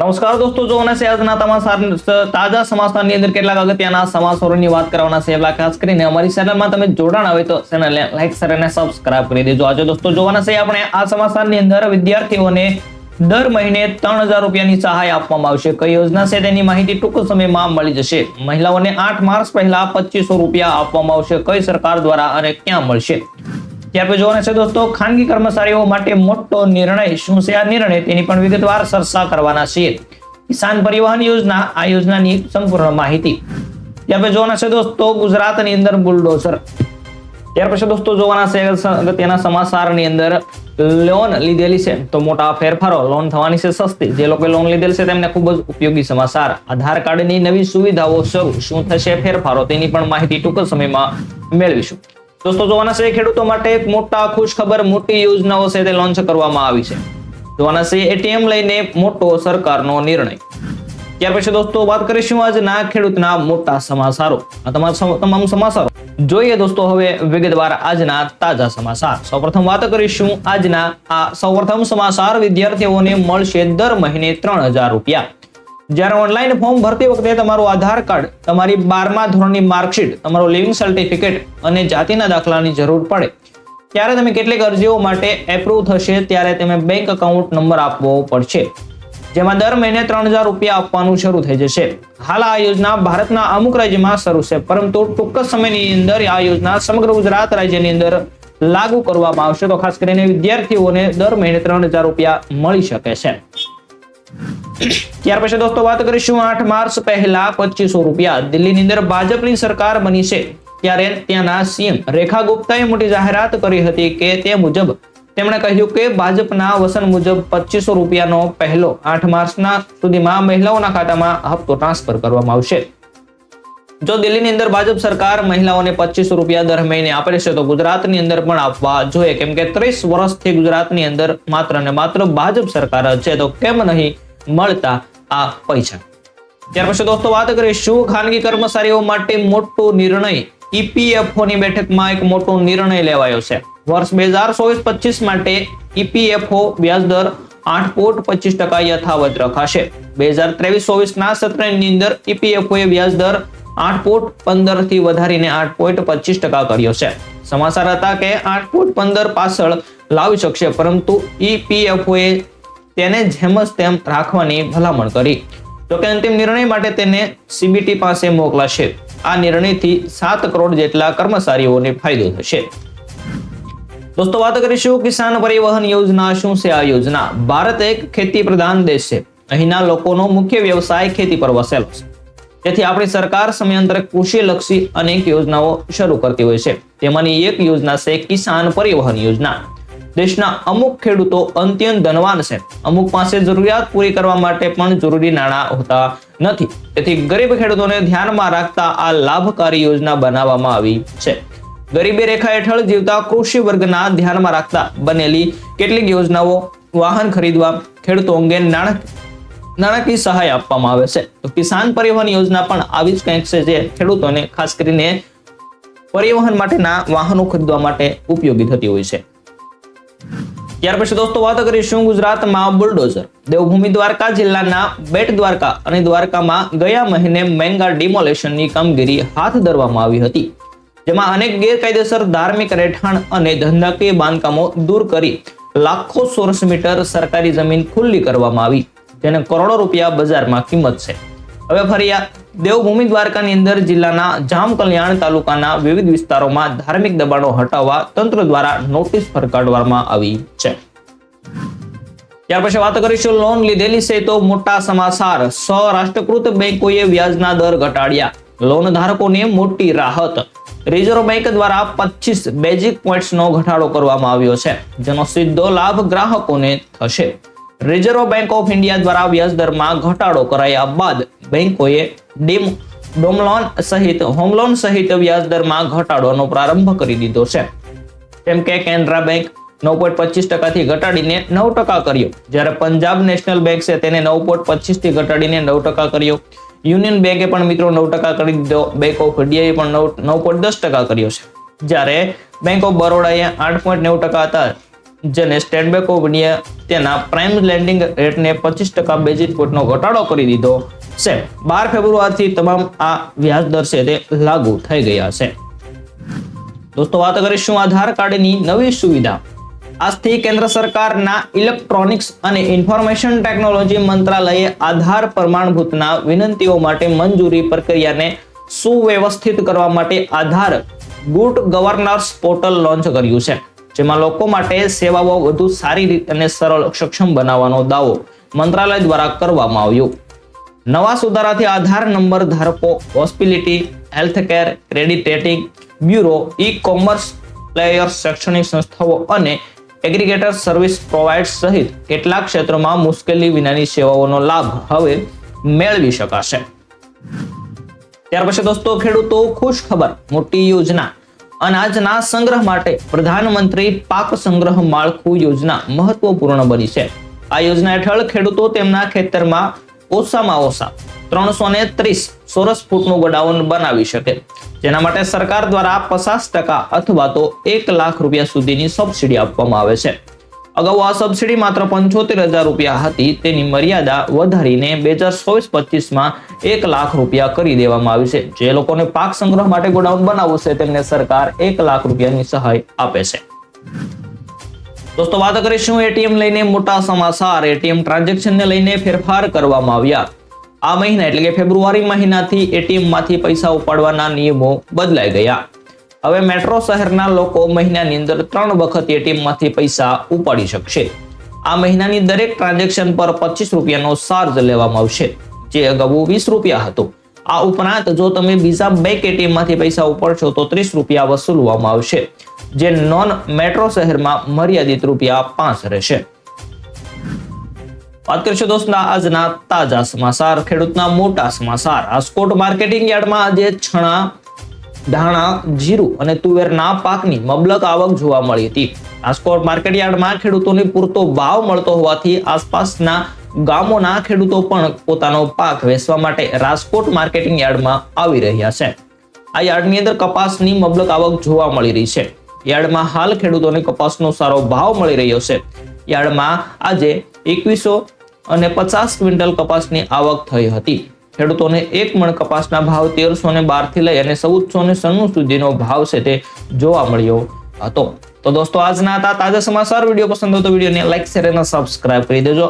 નમસ્કાર દોસ્તો જોવાના છે આજના તમારા તાજા સમાચારની અંદર કેટલાક અગત્યના સમાચારોની વાત કરવાના છે, એટલા ખાસ કરીને અમારી ચેનલમાં તમે જોડાણ આવે તો ચેનલને લાઈક શેર અને સબસ્ક્રાઇબ કરી દેજો. આજે દોસ્તો જોવાના છે આપણે આ સમાચારની અંદર વિદ્યાર્થીઓને દર મહિને ત્રણ હજાર રૂપિયાની સહાય આપવામાં આવશે. કઈ યોજના છે તેની માહિતી ટૂંક સમયમાં મળી જશે. મહિલાઓને આઠ માર્ચ પહેલા પચીસો રૂપિયા આપવામાં આવશે. કઈ સરકાર દ્વારા અને ક્યાં મળશે? ત્યાર પછી જોવાના છે દોસ્તો, ખાનગી કર્મચારીઓ માટે મોટો નિર્ણય શું છે? આ નિર્ણય તેની પણ વિગતવાર ચર્ચા કરવાના છીએ કિસાન પરિવહન યોજના, આ યોજનાની સંપૂર્ણ માહિતી. ત્યાર પછી જોવાના છે દોસ્તો, ગુજરાતની અંદર બુલડોઝર. ત્યાર પછી દોસ્તો જોવાના છે અગત્યના સમાચારની અંદર, લોન લીધેલી છે, તો મોટા ફેરફારો, લોન થવાની છે સસ્તી. જે લોકો લોન લીધેલ છે તેમને ખૂબ જ ઉપયોગી સમાચાર. આધાર કાર્ડની નવી સુવિધાઓ શરૂ. શું થશે ફેરફારો તેની પણ માહિતી ટૂંક સમયમાં મેળવીશું. દોસ્તો, જોવાના છે ખેડૂતો માટે એક મોટા ખુશખબર મોટી યોજનાઓ છે તે લોન્ચ કરવામાં આવી છે. જોવાના છે એટીએમ લઈને મોટો સરકારનો નિર્ણય. ત્યાર પછી દોસ્તો, વાત કરીશું આજના ખેડૂતના મોટા સમાચારો. આ તમામ સમાચારો. જોઈએ દોસ્તો, હવે વિગતવાર આજના તાજા સમાચાર. સૌપ્રથમ વાત કરીશું આજના આ સૌપ્રથમ સમાચાર વિદ્યાર્થીઓને મળશે દર મહિને ત્રણ હજાર રૂપિયા. જ્યારે ઓનલાઈન ફોર્મ ભરતી વખતે તમારું આધાર કાર્ડ તમારી બારમા ધોરણની માર્કશીટ તમારું લિવિંગ સર્ટિફિકેટ અને જાતિના દાખલાની જરૂર પડે. ત્યારે તમે કેટલીક અરજીઓ માટે એપ્રુવ થશે ત્યારે તમે બેંક એકાઉન્ટ નંબર આપવો પડશે. જેમાં દર મહિને ત્રણ હજાર રૂપિયા આપવાનું શરૂ થઈ જશે. હાલ આ યોજના ભારતના અમુક રાજ્યમાં શરૂ છે, પરંતુ ટૂંક સમયની અંદર આ યોજના સમગ્ર ગુજરાત રાજ્યની અંદર લાગુ કરવામાં આવશે. તો ખાસ કરીને વિદ્યાર્થીઓને દર મહિને ત્રણ હજાર રૂપિયા મળી શકે છે. ત્યાર પછી દોસ્તો વાત કરીશું આઠ માર્ચ પહેલા પચીસો રૂપિયા. દિલ્હીની અંદર ભાજપની સરકાર બની છે. ત્યારે ત્યાંના સીએમ રેખા ગુપ્તાએ મોટી જાહેરાત કરી હતી કે તે મુજબ તેમણે કહ્યું કે ભાજપના વસન મુજબ પચીસો રૂપિયાનો પહેલો આઠ માર્ચના સુધીમાં મહિલાઓના ખાતામાં હપ્તો ટ્રાન્સફર કરવામાં આવશે. જો દિલ્હીની અંદર ભાજપ સરકાર મહિલાઓને પચીસો રૂપિયા દર મહિને આપે છે, તો ગુજરાતની અંદર પણ આપવા જોઈએ. કેમ કે ત્રીસ વર્ષથી ગુજરાતની અંદર માત્ર ને માત્ર ભાજપ સરકાર છે, તો કેમ નહીં મળતા આ પૈસા. ત્યાર પછી દોસ્તો વાત કરીશું ખાનગી કર્મચારીઓ માટે મોટો નિર્ણય ઈપીએફઓ ની બેઠકમાં એક મોટો નિર્ણય લેવાયો છે. વર્ષ બે હજાર ચોવીસ પચીસ માટે ઈપીએફઓ વ્યાજ દર આઠ પોઈન્ટ પચીસ ટકા યથાવત રખાશે. બે હજાર ત્રેવીસ ચોવીસ ના સત્રની અંદર ઈપીએફઓ એ વ્યાજ દર આઠ પોઈન્ટ પંદરથી વધારીને આઠ પોઈન્ટ પચીસ ટકા કર્યો છે. સમાચાર હતા કે આઠ પોઈન્ટ પંદર પાછળ લાવી શકશે, પરંતુ ઈપીએફઓ એ તેને જેમ જ તેમ રાખવાની ભલામણ કરી. જોકે અંતિમ નિર્ણય માટે તેને સીબીટી પાસે મોકલાશે. આ નિર્ણયથી સાત કરોડ જેટલા કર્મચારીઓને ફાયદો થશે. દોસ્તો, વાત કરીશું કિસાન પરિવહન યોજના શું છે? આ યોજના ભારત એક ખેતી પ્રધાન દેશ છે. અહીંના લોકોનો મુખ્ય વ્યવસાય ખેતી પર વસેલો છે. તેથી આપણી સરકાર સમયાંતરે કૃષિલક્ષી અનેક યોજનાઓ શરૂ કરતી હોય છે. તેમાંની એક યોજના છે કિસાન પરિવહન યોજના. દેશના અમુક ખેડૂતો અંત્યન ધનવાન છે. અમુક પાસે જરૂરિયાત પૂરી કરવા માટે પણ જરૂરી નાણાં હોતા નથી. તેથી ગરીબ ખેડૂતોને ધ્યાનમાં રાખતા આ લાભકારી યોજના બનાવવામાં આવી છે. ગરીબી રેખા હેઠળ જીવતા કૃષિ વર્ગના ધ્યાનમાં રાખતા બનેલી કેટલીક યોજનાઓ વાહન ખરીદવા ખેડૂતો અંગે નાણાં નાણાકીય સહાય આપવામાં આવે છે. તો કિસાન પરિવહન યોજના પણ આવી જ કંઈક છે જે ખેડૂતોને ખાસ કરીને પરિવહન માટેના વાહનો ખરીદવા માટે ઉપયોગી થતી હોય છે. ત્યાર પછી દોસ્તો વાત કરીશું ગુજરાતમાં બુલડોઝર. દેવભૂમિ દ્વારકા જિલ્લાના બેટ દ્વારકા અને દ્વારકામાં ગયા મહિને મેંગા ડિમોલેશનની કામગીરી હાથ ધરવામાં આવી હતી, જેમાં અનેક ગેરકાયદેસર ધાર્મિક રહેઠાણ અને ધંધાકીય બાંધકામો દૂર કરી લાખો ચોરસ મીટર સરકારી જમીન ખુલ્લી કરવામાં આવી, જેને કરોડો રૂપિયા બજારમાં કિંમત છે. હવે ફરી દેવભૂમિ દ્વારકાની અંદર જિલ્લાના જામ કલ્યાણ તાલુકાના વિવિધ વિસ્તારોમાં ધાર્મિક દબાણો હટાવવા તંત્ર દ્વારા નોટિસ ફરકાડવામાં આવી છે. ત્યાર પછી વાત કરીશું લોન લીધેલી છે તો મોટા સમાચાર. સૌરાષ્ટ્રકૃત બેંકોએ વ્યાજના દર ઘટાડ્યા. લોન ધારકોને મોટી રાહત. રિઝર્વ બેંક દ્વારા પચીસ બેઝિક પોઈન્ટ્સનો ઘટાડો કરવામાં આવ્યો છે, જેનો સીધો લાભ ગ્રાહકોને થશે. રિઝર્વ બેંક ઓફ ઇન્ડિયા દ્વારા વ્યાજ દરમાં ઘટાડો કરાયા બાદ બેંકોએ ડીમ ડોમ લોન સહિત હોમ લોન સહિત વ્યાજદરમાં ઘટાડવાનો પ્રારંભ કરી દીધો છે. જેમ કે કેનરા બેંક નવ પોઈન્ટ પચીસ ટકાથી ઘટાડીને નવ ટકા કર્યો. જ્યારે પંજાબ નેશનલ બેંક છે તેને નવ પોઈન્ટ પચીસથી ઘટાડીને નવ ટકા કર્યો. યુનિયન બેંકે પણ મિત્રો નવ ટકા કરી દીધો. બેંક ઓફ ઇન્ડિયાએ પણ નવ નવ પોઈન્ટ દસ ટકા કર્યો છે. જ્યારે બેંક ઓફ બરોડાએ આઠ પોઈન્ટ નેવું ટકા હતા. જેને સ્ટેટ બેંક ઓફ ઇન્ડિયા તેના પ્રાઇમ લેન્ડિંગ રેટને પચીસ ટકા બેઝિક પોઈન્ટનો ઘટાડો કરી દીધો. છે બાર ફેબ્રુઆરીથી તમામ આ વ્યાજ દર છે તે લાગુ થઈ ગયા છે. દોસ્તો, વાત કરીશું આધાર કાર્ડની નવી સુવિધા. આજથી કેન્દ્ર સરકારના ઇલેક્ટ્રોનિક્સ અને ઇન્ફોર્મેશન ટેકનોલોજી મંત્રાલયે આધાર પ્રમાણભૂતના વિનંતીઓ માટે મંજૂરી પ્રક્રિયાને સુવ્યવસ્થિત કરવા માટે Aadhaar good governance portal launch કર્યું છે, જેમાં લોકો માટે સેવાઓ વધુ સારી રીતે અને સરળ સક્ષમ બનાવવાનો દાવો મંત્રાલય દ્વારા કરવામાં આવ્યો. નવા સુધારાથી આધાર નંબર ધારકો, hospitality, healthcare, credit rating, bureau e commerce players, શૈક્ષણિક સંસ્થાઓ અને એગ્રીગેટર સર્વિસ પ્રોવાઇડર્સ સહિત કેટલાક ક્ષેત્રોમાં મુશ્કેલી વિનાની સેવાઓનો લાભ હવે મેળવી શકાશે. ત્યાર પછી દોસ્તો, ખેડૂતો ખુશ ખબર મોટી યોજના, અનાજના સંગ્રહ માટે પ્રધાનમંત્રી પાક સંગ્રહ માળખું યોજના મહત્વપૂર્ણ બની છે. આ યોજના હેઠળ ખેડૂતો તેમના ખેતરમાં ઓછામાં ઓછા ત્રણસો ને ત્રીસ ચોરસ ફૂટનું ગોડાઉન બનાવી શકે. જેના માટે સરકાર દ્વારા પચાસ ટકા અથવા તો એક લાખ રૂપિયા સુધીની સબસિડી આપવામાં આવે છે. અગાઉ આ સબસિડી માત્ર પંચોતેર હજાર રૂપિયા હતી. તેની મર્યાદા વધારીને બે હજાર ચોવીસ પચીસમાં એક લાખ રૂપિયા કરી દેવામાં આવી છે. જે લોકોને પાક સંગ્રહ માટે ગોડાઉન બનાવવું છે, તેમને સરકાર એક લાખ રૂપિયાની સહાય આપે છે. દોસ્તો, વાત કરીશું એટીએમ લઈને મોટા સમાચાર. એટીએમ ટ્રાન્ઝેક્શનને લઈને ફેરફાર કરવામાં આવ્યા. આ મહિના એટલે કે ફેબ્રુઆરી મહિનાથી એટીએમમાંથી પૈસા ઉપાડવાના નિયમો બદલાઈ ગયા. હવે મેટ્રો શહેરના લોકો મહિનાની અંદર ત્રણ વખત એટીએમમાંથી પૈસા ઉપાડી શકશે. આ મહિનાની દરેક ટ્રાન્ઝેક્શન પર પચીસ રૂપિયાનો ચાર્જ લેવામાં આવશે, જે અગાઉ વીસ રૂપિયા હતો. આ ઉપરાંત જો તમે બીજા બેંક એટીએમમાંથી પૈસા ઉપાડશો તો ત્રીસ રૂપિયા વસૂલવામાં આવશે, જે નોન મેટ્રો શહેરમાં મર્યાદિત રૂપિયા પાંચ રહેશે. વાત કરીશું દોસ્તો આજના તાજા સમાચાર, ખેડૂતના મોટા સમાચાર. રાજકોટ માર્કેટિંગ યાર્ડમાં આજે છણા, ધાણા, જીરું અને તુવેરના પાકની મબલક આવક જોવા મળી હતી. રાજકોટ માર્કેટ યાર્ડમાં ખેડૂતોને પૂરતો ભાવ મળતો હોવાથી આસપાસના ગામોના ખેડૂતો પણ પોતાનો પાક વેચવા માટે રાજકોટ માર્કેટિંગ યાર્ડમાં આવી રહ્યા છે. આ યાર્ડની અંદર કપાસની મબલક આવક જોવા મળી રહી છે. યાર્ડમાં હાલ ખેડૂતોને કપાસનો સારો ભાવ મળી રહ્યો છે. યાર્ડમાં આજે એકવીસો અને પચાસ ક્વિન્ટલ કપાસની આવક થઈ હતી. ખેડૂતોને એક મણ કપાસના ભાવ તેરસો ને બારથી લઈ અને ચૌદસો ને સન્નું સુધીનો ભાવ છે તે જોવા મળ્યો હતો. તો દોસ્તો, આજના હતા તાજા સમાચાર વીડિયો પસંદ હોય તો વિડીયોને લાઈક, શેર અને સબસ્ક્રાઇબ કરી દેજો.